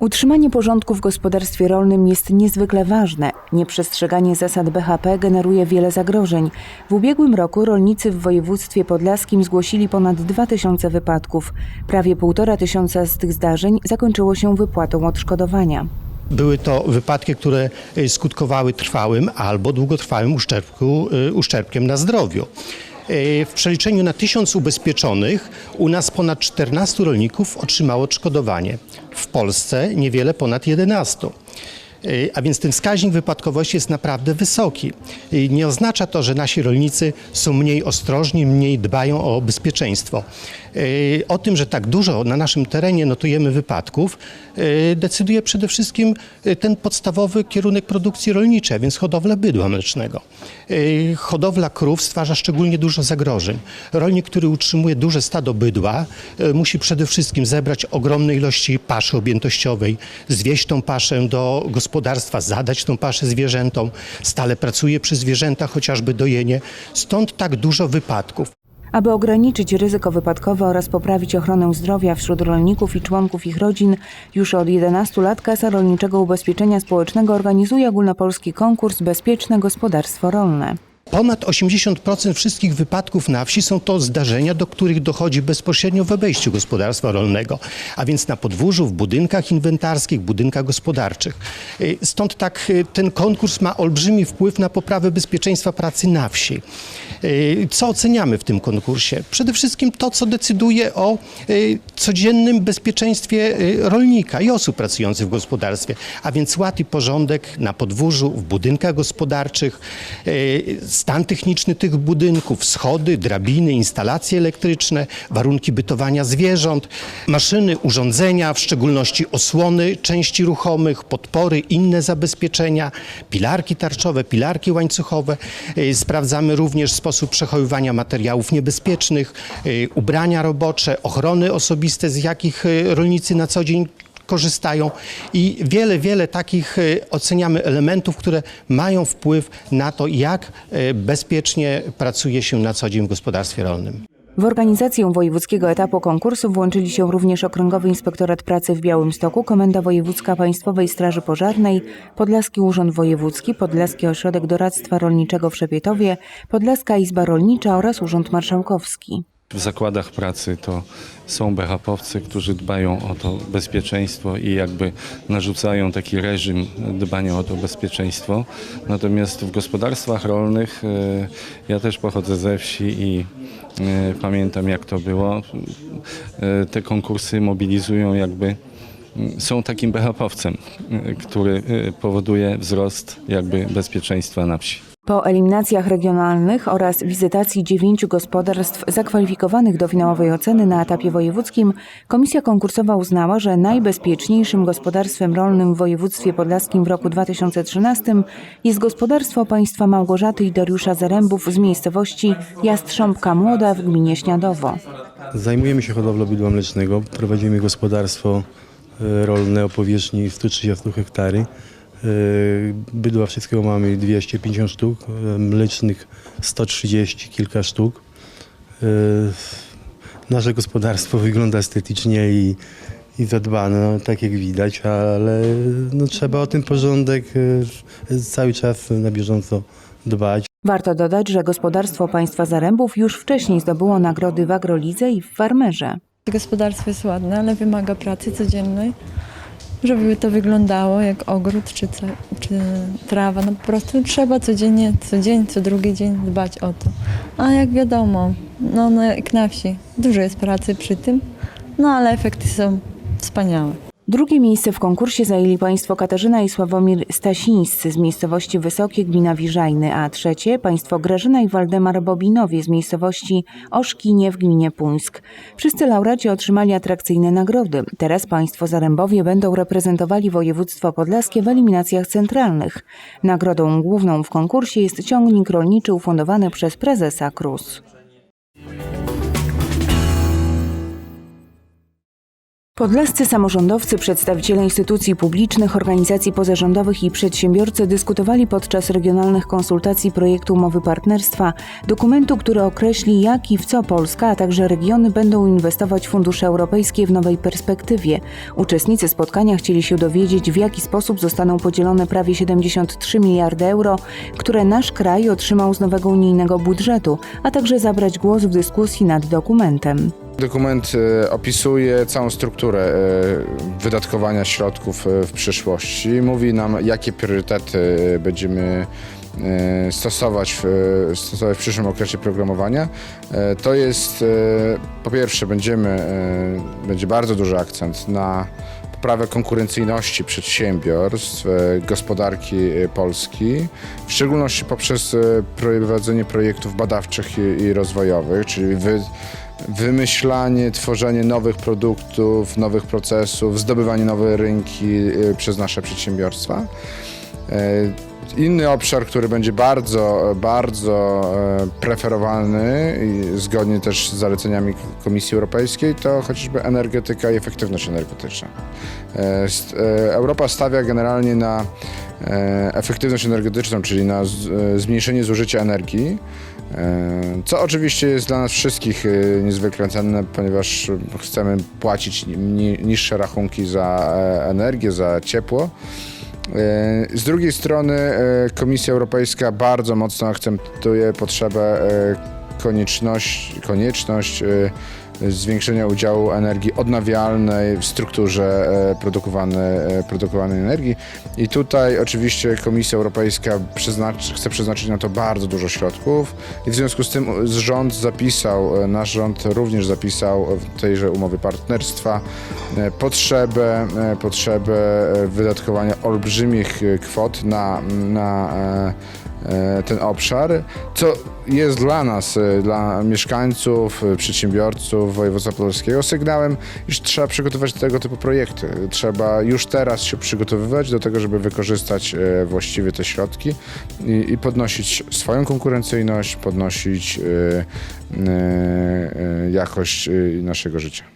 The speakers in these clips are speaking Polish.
Utrzymanie porządku w gospodarstwie rolnym jest niezwykle ważne. Nieprzestrzeganie zasad BHP generuje wiele zagrożeń. W ubiegłym roku rolnicy w województwie podlaskim zgłosili ponad 2000 wypadków. Prawie półtora tysiąca z tych zdarzeń zakończyło się wypłatą odszkodowania. Były to wypadki, które y, skutkowały trwałym albo długotrwałym uszczerbku, y, uszczerbkiem na zdrowiu. Y, W przeliczeniu na tysiąc ubezpieczonych u nas ponad 14 rolników otrzymało odszkodowanie. W Polsce niewiele ponad 11. Y, A więc ten wskaźnik wypadkowości jest naprawdę wysoki. Y, Nie oznacza to, że nasi rolnicy są mniej ostrożni, mniej dbają o bezpieczeństwo. Y, O tym, że tak dużo na naszym terenie notujemy wypadków, decyduje przede wszystkim ten podstawowy kierunek produkcji rolniczej, więc hodowla bydła mlecznego. Hodowla krów stwarza szczególnie dużo zagrożeń. Rolnik, który utrzymuje duże stado bydła, musi przede wszystkim zebrać ogromne ilości paszy objętościowej, zwieść tą paszę do gospodarstwa, zadać tą paszę zwierzętom, stale pracuje przy zwierzętach, chociażby dojenie. Stąd tak dużo wypadków. Aby ograniczyć ryzyko wypadkowe oraz poprawić ochronę zdrowia wśród rolników i członków ich rodzin, już od 11 lat Kasa Rolniczego Ubezpieczenia Społecznego organizuje ogólnopolski konkurs Bezpieczne Gospodarstwo Rolne. Ponad 80% wszystkich wypadków na wsi są to zdarzenia, do których dochodzi bezpośrednio w wejściu gospodarstwa rolnego, a więc na podwórzu, w budynkach inwentarskich, budynkach gospodarczych. Y, Stąd tak y, ten konkurs ma olbrzymi wpływ na poprawę bezpieczeństwa pracy na wsi. Y, Co oceniamy w tym konkursie? Przede wszystkim to, co decyduje o y, codziennym bezpieczeństwie y, rolnika i osób pracujących w gospodarstwie, a więc ład i porządek na podwórzu, w budynkach gospodarczych, stan techniczny tych budynków, schody, drabiny, instalacje elektryczne, warunki bytowania zwierząt, maszyny, urządzenia, w szczególności osłony części ruchomych, podpory, inne zabezpieczenia, pilarki tarczowe, pilarki łańcuchowe. Sprawdzamy również sposób przechowywania materiałów niebezpiecznych, y, ubrania robocze, ochrony osobiste, z jakich y, rolnicy na co dzień korzystają i wiele, wiele takich y, oceniamy elementów, które mają wpływ na to, jak bezpiecznie pracuje się na co dzień w gospodarstwie rolnym. W organizację wojewódzkiego etapu konkursu włączyli się również Okręgowy Inspektorat Pracy w Białymstoku, Komenda Wojewódzka Państwowej Straży Pożarnej, Podlaski Urząd Wojewódzki, Podlaski Ośrodek Doradztwa Rolniczego w Szepietowie, Podlaska Izba Rolnicza oraz Urząd Marszałkowski. W zakładach pracy to są BHP-owcy, którzy dbają o to bezpieczeństwo i jakby narzucają taki reżim dbania o to bezpieczeństwo. Natomiast w gospodarstwach rolnych, e, ja też pochodzę ze wsi i pamiętam jak to było. E, Te konkursy mobilizują jakby są takim BHP-owcem, e, który e, powoduje wzrost jakby bezpieczeństwa na wsi. Po eliminacjach regionalnych oraz wizytacji dziewięciu gospodarstw zakwalifikowanych do finałowej oceny na etapie wojewódzkim, komisja konkursowa uznała, że najbezpieczniejszym gospodarstwem rolnym w województwie podlaskim w roku 2013 jest gospodarstwo państwa Małgorzaty i Dariusza Zarębów z miejscowości Jastrząbka Młoda w gminie Śniadowo. Zajmujemy się hodowlą bydła mlecznego. Prowadzimy gospodarstwo e, rolne o powierzchni 130 hektary. E, Bydła wszystkiego mamy 250 sztuk, e, mlecznych 130 kilka sztuk. E, Nasze gospodarstwo wygląda estetycznie i, i zadbane, no, tak jak widać, ale no, trzeba o ten porządek cały czas na bieżąco dbać. Warto dodać, że gospodarstwo państwa Zarębów już wcześniej zdobyło nagrody w agrolidze i w farmerze. Gospodarstwo jest ładne, ale wymaga pracy codziennej, żeby to wyglądało jak ogród czy, czy trawa. No po prostu trzeba codziennie, co dzień, co drugi dzień dbać o to. A jak wiadomo, no, no jak na wsi, dużo jest pracy przy tym, no ale efekty są wspaniałe. Drugie miejsce w konkursie zajęli państwo Katarzyna i Sławomir Stasińscy z miejscowości Wysokie, gmina Wiżajny, a trzecie państwo Grażyna i Waldemar Bobinowie z miejscowości Oszkinie w gminie Puńsk. Wszyscy laureaci otrzymali atrakcyjne nagrody. Teraz państwo Zarębowie będą reprezentowali województwo podlaskie w eliminacjach centralnych. Nagrodą główną w konkursie jest ciągnik rolniczy ufundowany przez prezesa KRUS. Podlascy samorządowcy, przedstawiciele instytucji publicznych, organizacji pozarządowych i przedsiębiorcy dyskutowali podczas regionalnych konsultacji projektu umowy partnerstwa, dokumentu, który określi jak i w co Polska, a także regiony będą inwestować fundusze europejskie w nowej perspektywie. Uczestnicy spotkania chcieli się dowiedzieć, w jaki sposób zostaną podzielone prawie 73 miliardy euro, które nasz kraj otrzymał z nowego unijnego budżetu, a także zabrać głos w dyskusji nad dokumentem. Dokument e, opisuje całą strukturę e, wydatkowania środków e, w przyszłości. Mówi nam, jakie priorytety będziemy stosować w, stosować w przyszłym okresie programowania. To jest, po pierwsze, będziemy, będzie bardzo duży akcent na poprawę konkurencyjności przedsiębiorstw, gospodarki Polski, w szczególności poprzez prowadzenie projektów badawczych i rozwojowych, czyli wy, wymyślanie, tworzenie nowych produktów, nowych procesów, zdobywanie nowe rynki e, przez nasze przedsiębiorstwa. Inny obszar, który będzie bardzo, bardzo e, preferowany zgodnie też z zaleceniami Komisji Europejskiej, to chociażby energetyka i efektywność energetyczna. E, e, Europa stawia generalnie na efektywność energetyczną, czyli na zmniejszenie zużycia energii, co oczywiście jest dla nas wszystkich niezwykle cenne, ponieważ chcemy płacić ni- niższe rachunki za energię, za ciepło. E, Z drugiej strony e, Komisja Europejska bardzo mocno akcentuje potrzebę e, konieczność, konieczność zwiększenia udziału energii odnawialnej w strukturze e, produkowanej, e, produkowanej energii. I tutaj oczywiście Komisja Europejska przyznacz, chce przeznaczyć na to bardzo dużo środków i w związku z tym rząd zapisał, e, nasz rząd również zapisał w tejże umowie partnerstwa potrzebę, potrzebę wydatkowania olbrzymich kwot na, na ten obszar, co jest dla nas, e, dla mieszkańców, e, przedsiębiorców województwa podlaskiego sygnałem, iż trzeba przygotować tego typu projekty. Trzeba już teraz się przygotowywać do tego, żeby wykorzystać e, właściwie te środki i, i podnosić swoją konkurencyjność, podnosić e, e, e, jakość e, naszego życia.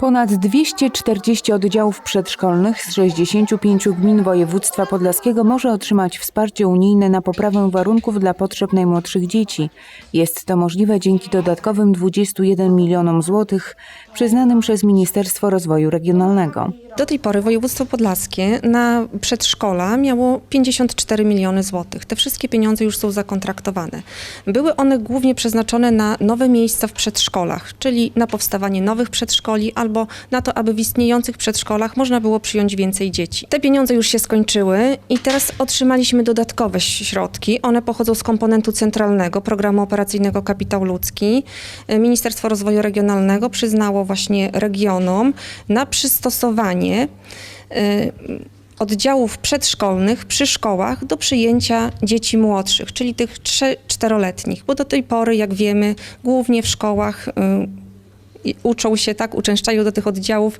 Ponad 240 oddziałów przedszkolnych z 65 gmin województwa podlaskiego może otrzymać wsparcie unijne na poprawę warunków dla potrzeb najmłodszych dzieci. Jest to możliwe dzięki dodatkowym 21 milionom złotych przyznanym przez Ministerstwo Rozwoju Regionalnego. Do tej pory województwo podlaskie na przedszkola miało 54 miliony złotych. Te wszystkie pieniądze już są zakontraktowane. Były one głównie przeznaczone na nowe miejsca w przedszkolach, czyli na powstawanie nowych przedszkoli albo na to, aby w istniejących przedszkolach można było przyjąć więcej dzieci. Te pieniądze już się skończyły i teraz otrzymaliśmy dodatkowe środki. One pochodzą z komponentu centralnego programu operacyjnego Kapitał Ludzki. Ministerstwo Rozwoju Regionalnego przyznało właśnie regionom na przystosowanie y, oddziałów przedszkolnych przy szkołach do przyjęcia dzieci młodszych, czyli tych 3-4-letnich, bo do tej pory, jak wiemy, głównie w szkołach y, uczą się, tak, uczęszczają do tych oddziałów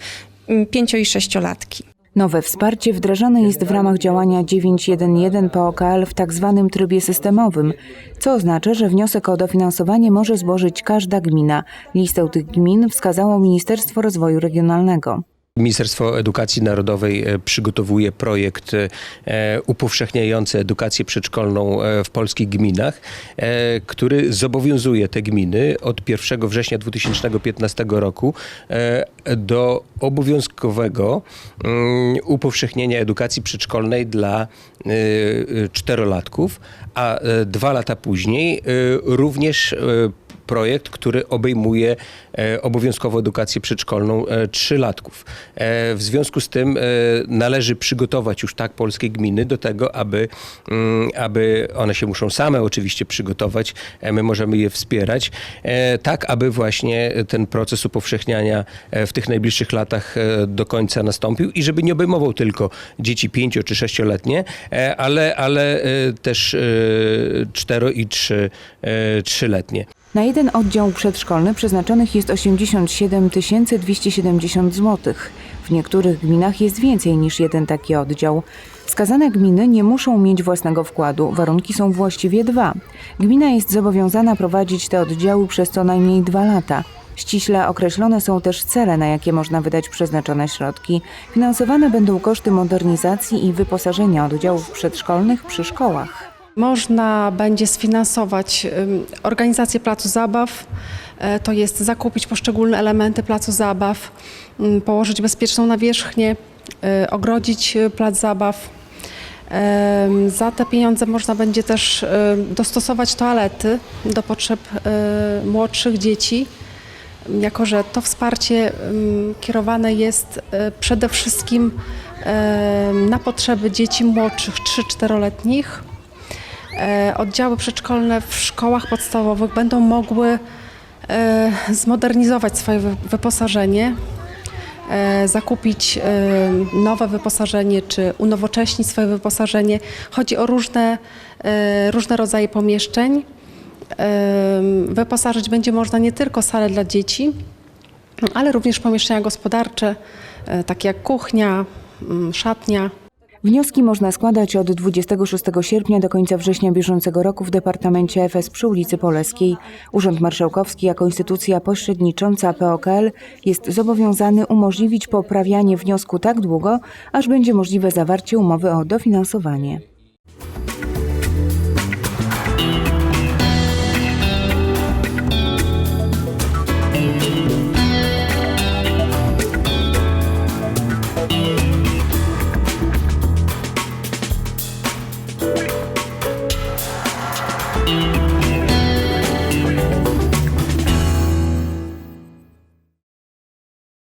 5 i 6-latki. Nowe wsparcie wdrażane jest w ramach działania 911 POKL w tak zwanym trybie systemowym, co oznacza, że wniosek o dofinansowanie może złożyć każda gmina. Listę tych gmin wskazało Ministerstwo Rozwoju Regionalnego. Ministerstwo Edukacji Narodowej e, przygotowuje projekt e, upowszechniający edukację przedszkolną e, w polskich gminach, który zobowiązuje te gminy od 1 września 2015 roku do obowiązkowego mm, upowszechnienia edukacji przedszkolnej dla czterolatków, a dwa lata później również projekt, który obejmuje e, obowiązkową edukację przedszkolną e, trzylatków. E, w związku z tym należy przygotować już tak polskie gminy do tego, aby, mm, aby one się muszą same oczywiście przygotować, my możemy je wspierać, tak aby właśnie ten proces upowszechniania w tych najbliższych latach do końca nastąpił i żeby nie obejmował tylko dzieci pięcio czy sześcioletnie, ale, ale też cztero i trzy, e, trzyletnie. Na jeden oddział przedszkolny przeznaczonych jest 87 270 zł. W niektórych gminach jest więcej niż jeden taki oddział. Wskazane gminy nie muszą mieć własnego wkładu, warunki są właściwie dwa. Gmina jest zobowiązana prowadzić te oddziały przez co najmniej dwa lata. Ściśle określone są też cele, na jakie można wydać przeznaczone środki. Finansowane będą koszty modernizacji i wyposażenia oddziałów przedszkolnych przy szkołach. Można będzie sfinansować organizację placu zabaw, e, to jest zakupić poszczególne elementy placu zabaw, położyć bezpieczną nawierzchnię, y, ogrodzić y, plac zabaw. Za te pieniądze można będzie też y, dostosować toalety do potrzeb młodszych dzieci, jako że to wsparcie kierowane jest przede wszystkim na potrzeby dzieci młodszych 3-4-letnich. E, Oddziały przedszkolne w szkołach podstawowych będą mogły e, zmodernizować swoje wy- wyposażenie, e, zakupić nowe wyposażenie czy unowocześnić swoje wyposażenie. Chodzi o różne, różne rodzaje pomieszczeń. Wyposażyć będzie można nie tylko sale dla dzieci, ale również pomieszczenia gospodarcze, takie jak kuchnia, szatnia. Wnioski można składać od 26 sierpnia do końca września bieżącego roku w Departamencie FS przy ulicy Poleskiej. Urząd Marszałkowski jako instytucja pośrednicząca POKL jest zobowiązany umożliwić poprawianie wniosku tak długo, aż będzie możliwe zawarcie umowy o dofinansowanie.